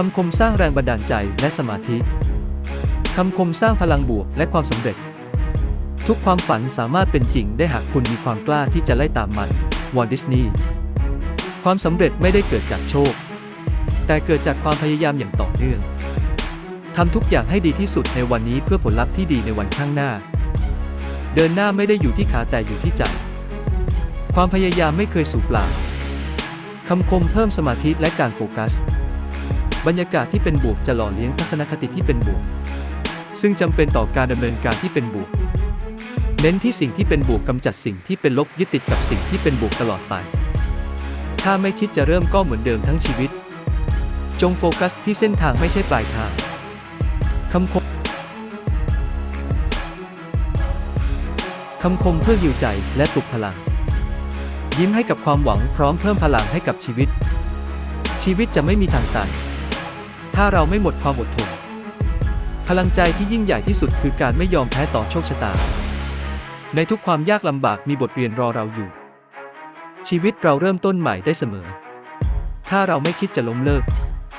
คำคมสร้างแรงบันดาลใจและสมาธิ คำคมสร้างพลังบวกและความสำเร็จ ทุกความฝันสามารถเป็นจริงได้หากคุณมีความกล้าที่จะไล่ตามมันวอลดิสนีย์ความสำเร็จไม่ได้เกิดจากโชค แต่เกิดจากความพยายามอย่างต่อเนื่องทำทุกอย่างให้ดีที่สุดในวันนี้เพื่อผลลัพธ์ที่ดีในวันข้างหน้า เดินหน้าไม่ได้อยู่ที่ขาแต่อยู่ที่ใจ ความพยายามไม่เคยสูญเปล่าคำคมเพิ่มสมาธิและการโฟกัส บรรยากาศที่เป็นบวกจะหล่อเลี้ยงทัศนคติที่เป็นบวก ซึ่งจำเป็นต่อการดำเนินการที่เป็นบวก เน้นที่สิ่งที่เป็นบวกกำจัดสิ่งที่เป็นลบยึดติดกับสิ่งที่เป็นบวกตลอดไป ถ้าไม่คิดจะเริ่มก็เหมือนเดิมทั้งชีวิต จงโฟกัสที่เส้นทางไม่ใช่ปลายทางคำคมคำคมเพื่อหิวใจและปลุกพลัง ยิ้มให้กับความหวังพร้อมเพิ่มพลังให้กับชีวิต ชีวิตจะไม่มีทางตัน ถ้าเราไม่หมดความอดทน พลังใจที่ยิ่งใหญ่ที่สุดคือการไม่ยอมแพ้ต่อโชคชะตา ในทุกความยากลำบากมีบทเรียนรอเราอยู่ ชีวิตเราเริ่มต้นใหม่ได้เสมอ ถ้าเราไม่คิดจะล้มเลิก